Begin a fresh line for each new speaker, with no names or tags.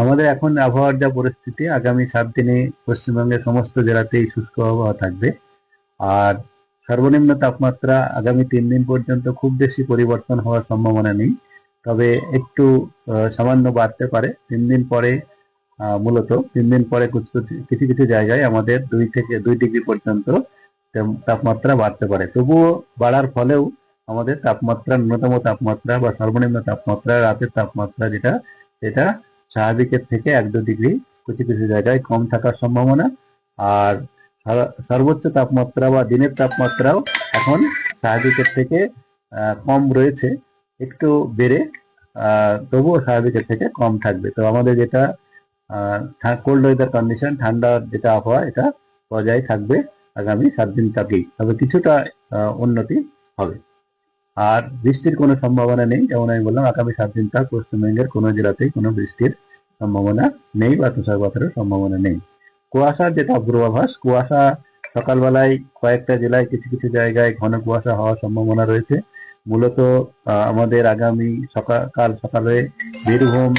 আমাদের এখন আবহাওয়ার যা পরিস্থিতি, আগামী সাত দিনে পশ্চিমবঙ্গের সমস্ত জেলাতেই শুষ্ক আবহাওয়া থাকবে। আর সর্বনিম্ন তাপমাত্রা আগামী তিন দিন পর্যন্ত খুব বেশি পরিবর্তন হওয়ার সম্ভাবনা নেই। তবে একটু সামান্য বাড়তে পারে। তিন দিন পরে মূলত তিন দিন পরে কিছু কিছু জায়গায় আমাদের দুই থেকে, দুই ডিগ্রি পর্যন্ত তাপমাত্রা বাড়তে পারে। তবুও বাড়ার ফলেও আমাদের তাপমাত্রা ন্যূনতম তাপমাত্রা বা সর্বনিম্ন তাপমাত্রা, রাতের তাপমাত্রা যেটা, সেটা স্বাভাবিকের থেকে এক দু ডিগ্রি কিছু কিছু জায়গায় কম থাকার সম্ভাবনা। আর সর্বোচ্চ তাপমাত্রা বা দিনের তাপমাত্রাও এখন স্বাভাবিকের থেকে কম রয়েছে, একটু বেড়ে তবুও স্বাভাবিকের থেকে কম থাকবে। তো আমাদের যেটা কোল্ড ওয়েদার কন্ডিশন ঠান্ডা যেটা আবহাওয়া, এটা বজায় থাকবে আগামী সাত দিন থাকেই তবে কিছুটা উন্নতি হবে। আর বৃষ্টির কোনো সম্ভাবনা নেই। যেমন আমি বললাম, আগামী সাত দিন তার পশ্চিমবঙ্গের কোনো জেলাতেই কোনো বৃষ্টির সম্ভাবনা নেই বা তুষারপাতের সম্ভাবনা নেই। কুয়াশার যেটা পূর্বাভাস, কুয়াশা সকালবেলায় কয়েকটা জেলায় কিছু কিছু জায়গায় ঘন কুয়াশা হওয়ার সম্ভাবনা রয়েছে। মূলত আমাদের আগামী সকাল সকালে বীরভূম